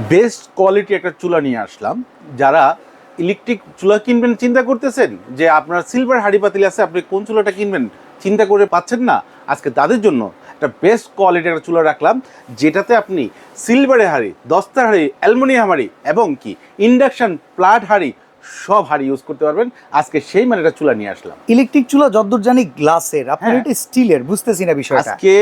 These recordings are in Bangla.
বেস্ট কোয়ালিটি একটা চুলা নিয়ে আসলাম। যারা ইলেকট্রিক চুলা কিনবেন, চিন্তা করতেছেন যে আপনার সিলভার হাড়ি পাতিল আছে, আপনি কোন চুলাটা কিনবেন? চিন্তা করে পাচ্ছেন না। আজকে তাদের জন্য একটা বেস্ট কোয়ালিটি একটা চুলা রাখলাম, যেটাতে আপনি সিলভারের হাড়ি, দস্তার হাড়ি, অ্যালমোনিয়াম হাড়ি এবং কি, ইন্ডাকশান প্লাট হাঁড়ি সব হাঁড়ি ইউজ করতে পারবেন। আজকে সেই মানে একটা চুলা নিয়ে আসলাম। ইলেকট্রিক চুলা যতদূর জানি গ্লাসের আপনার হ্যাঁ। এটা স্টিলের বুঝতেছি না বিষয়টা। আজকে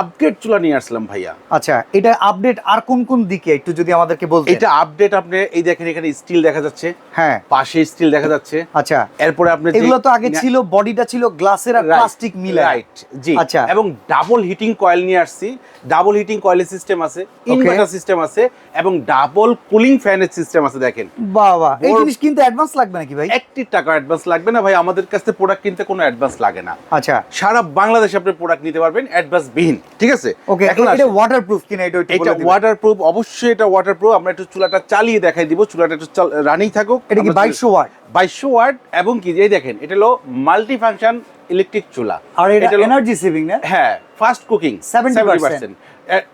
আপগ্রেড চুলা নিয়ে আসলাম ভাইয়া। আচ্ছা এটা আপডেট আর কোন কোন দিকে একটু যদি আমাদেরকে বলতেন? এটা আপডেট আপনি এই দেখেন এখানে স্টিল দেখা যাচ্ছে হ্যাঁ। পাশে স্টিল দেখা যাচ্ছে। আচ্ছা এরপরে আপনি এগুলো তো আগে ছিল বডিটা ছিল গ্লাসের আর প্লাস্টিক মিলে রাইট জি। আচ্ছা। এবং ডাবল হিটিং কয়েল নিয়ে আসছি। ডাবল হিটিং কয়েলের সিস্টেম আছে ইনভার্টার সিস্টেম আছে এবং ডাবল কুলিং ফ্যানের সিস্টেম আছে দেখেন। বাহ বাবা এই জিনিস কিন্তু অ্যাডভান্স লাগবে নাকি ভাই? একটি টাকা অ্যাডভান্স লাগবে না ভাই আমাদের কাছ থেকে প্রোডাক্ট কিনতে কোনো অ্যাডভান্স লাগে না। আচ্ছা। সারা বাংলাদেশে আপনি প্রোডাক্ট নিতে পারবেন অ্যাডভান্স বিহীন ঠিক আছে? ওকে এখন এটা। ওয়াটারপ্রুফ কিনা এটা এটা। ওয়াটারপ্রুফ অবশ্যই এটা ওয়াটারপ্রুফ আমরা একটু চুলাটা চালিয়ে দেখাই দিব চুলাটা একটু রানিং থাকুক। এটা কি বাইশশো ওয়াট বাইশশো ওয়াট এবং কি এই দেখেন এটা হলো মাল্টি ফাংশন ইলেকট্রিক চুলা। আর এটা এনার্জি সেভিং না? হ্যাঁ fast cooking 70%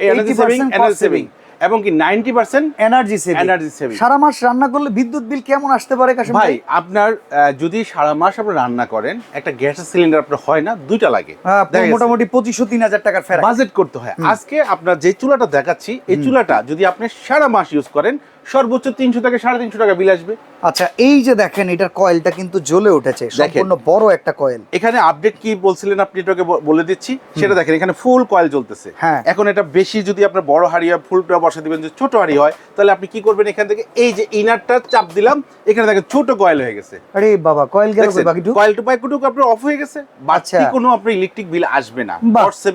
energy saving 80% energy saving এবং কি ninety percent energy saving Energy saving। সারা মাস রান্না করলে বিদ্যুৎ বিল কেমন আসতে পারে কাশিম ভাই আপনার যদি সারা মাস আপনি রান্না করেন একটা গ্যাসের সিলিন্ডার আপনার হয় না দুইটা লাগে। হ্যাঁ? মোটামুটি পঁচিশশো তিন হাজার টাকার ফেরা বাজেট করতে হয়। আজকে আপনার যে চুলাটা দেখাচ্ছি এই চুলাটা যদি আপনি সারা মাস ইউজ করেন সর্বোচ্চ তিনশো থেকে সাড়ে তিনশো টাকা বিল আসবে। আচ্ছা এই যে দেখেন এটার কয়েলটা কিন্তু জ্বলে উঠেছে। সম্পূর্ণ বড় একটা কয়েল এখানে আপডেট কি বলছিলেন আপনি এটাকে বলে দিচ্ছি। সেটা দেখেন এখানে ফুল কয়েল জ্বলতেছে। হ্যাঁ। এখন এটা বেশি যদি আপনার বড় হাড়ি হয় ফুলটা বসা দিবেন যদি ছোট হাড়ি হয় তাহলে আপনি কি করবেন এখান থেকে? এই যে ইনারটা চাপ দিলাম এখানে দেখেন ছোট কয়েল হয়ে গেছে। আরে বাবা কয়েল গেল কই বাকিটু কয়েল টু পাইকুটুকু আপনার অফ হয়ে গেছে আচ্ছা। কোনো আপনার ইলেকট্রিক বিল আসবে না।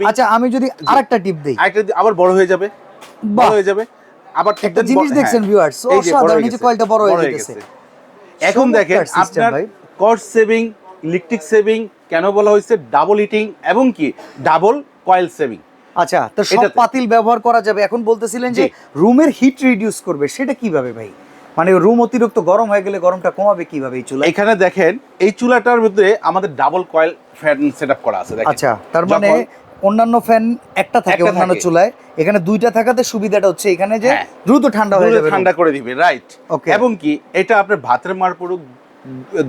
আচ্ছা আমি যদি আরেকটা টিপ দেই। আরেকটা আবার বড় হয়ে যাবে। বড় হয়ে যাবে। আবার একটা জিনিস দেখছেন ভিউয়ার্স অসাধারণ হয়ে এই যে কয়েলটা বড় হয়ে গেছে। এখন দেখেন আপনার। কস্ট সেভিং ইলেকট্রিক সেভিং কেন বলা হয়েছে? ডাবল হিটিং এবং কি? ডাবল কয়েল সেভিং আচ্ছা তো সব পাতিল ব্যবহার করা যাবে। এখন বলতেছিলেন যে রুমের হিট রিডিউস করবে সেটা কীভাবে ভাই? মানে রুম অতিরিক্ত গরম হয়ে গেলে গরমটা কমাবে কীভাবে এই চুলা এখানে দেখেন এই চুলাটার মধ্যে আমাদের ডাবল কয়েল ফ্যান সেটআপ করা আছে আচ্ছা তার মানে অন্যান্য ফ্যান একটা থাকে অন্যান্য চুলায়। এখানে দুইটা থাকাতে সুবিধাটা হচ্ছে এখানে যে হ্যাঁ। দ্রুত ঠান্ডা হয়ে যাবে ঠান্ডা করে দিবে রাইট Okay. এবং কি এটা আপনার ভাতের মার পড়ুক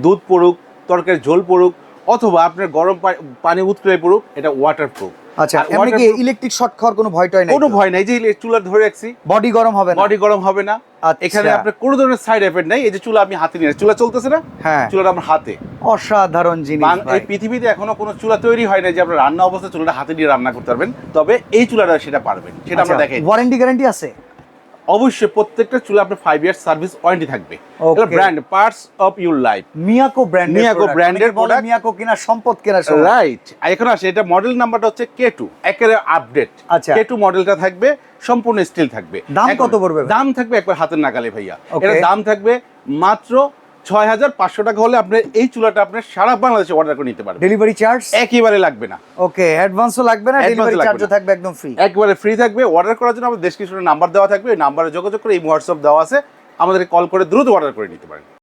দুধ পড়ুক তরকারি ঝোল পড়ুক অথবা আপনার গরম পানি উতরে পড়ুক এটা ওয়াটার প্রুফ আচ্ছা এমনি কি ইলেকট্রিক শর্ট খাওয়ার কোনো ভয়টাই নাই কোনো ভয় নাই যে চুলা ধরে রাখছি। বডি গরম হবে না? বডি গরম হবে না। আচ্ছা। এখানে আপনার কোনো ধরনের সাইড এফেক্ট নাই এই যে চুলা আমি হাতে নিয়ে চুলা চলতেছে না? হ্যাঁ। চুলাটা আমার হাতে। অসাধারণ জিনিস এই পৃথিবীতে এখনও কোনো চুলা তৈরি হয় না যে আপনার রান্না অবস্থায় চুলাটা হাতে নিয়ে রান্না করতে পারবেন। তবে এই চুলাটা সেটা পারবেন সেটা আমরা দেখাই। ওয়ারেন্টি গ্যারান্টি আছে? অবশ্যই প্রত্যেকটা চুলে আপনার ফাইভ ইয়ার সার্ভিস ওয়ারেন্টি থাকবে। Brand parts of your life Miyako ব্র্যান্ডের মিয়াকো ব্র্যান্ডের এর মিয়াকো কিনা সম্পদ কেনা রাইট এখন আসে এটা মডেল নাম্বারটা হচ্ছে কে টু একেবারে আপডেট আচ্ছা। কে টু মডেলটা থাকবে সম্পূর্ণ স্টিল থাকবে। দাম কত পড়বে দাম থাকবে একবার হাতের নাগালে ভাইয়া. এটা দাম থাকবে মাত্র ছয় হাজার পাঁচশো টাকা হলে আপনার এই চুলাটা আপনার সারা বাংলাদেশে অর্ডার করে নিতে পারবেন। ডেলিভারি চার্জ একেবারে লাগবে না। ওকে অ্যাডভান্সও লাগবে না ডেলিভারি চার্জও থাকবে একদম ফ্রি একবারে ফ্রি থাকবে। অর্ডার করার জন্য আমাদের ডেসক্রিপশনে নাম্বার দেওয়া থাকবে। ওই নাম্বারে যোগাযোগ করে এই হোয়াটসঅ্যাপ দেওয়া আছে। আমাদের কল করে দ্রুত অর্ডার করে নিতে পারেন।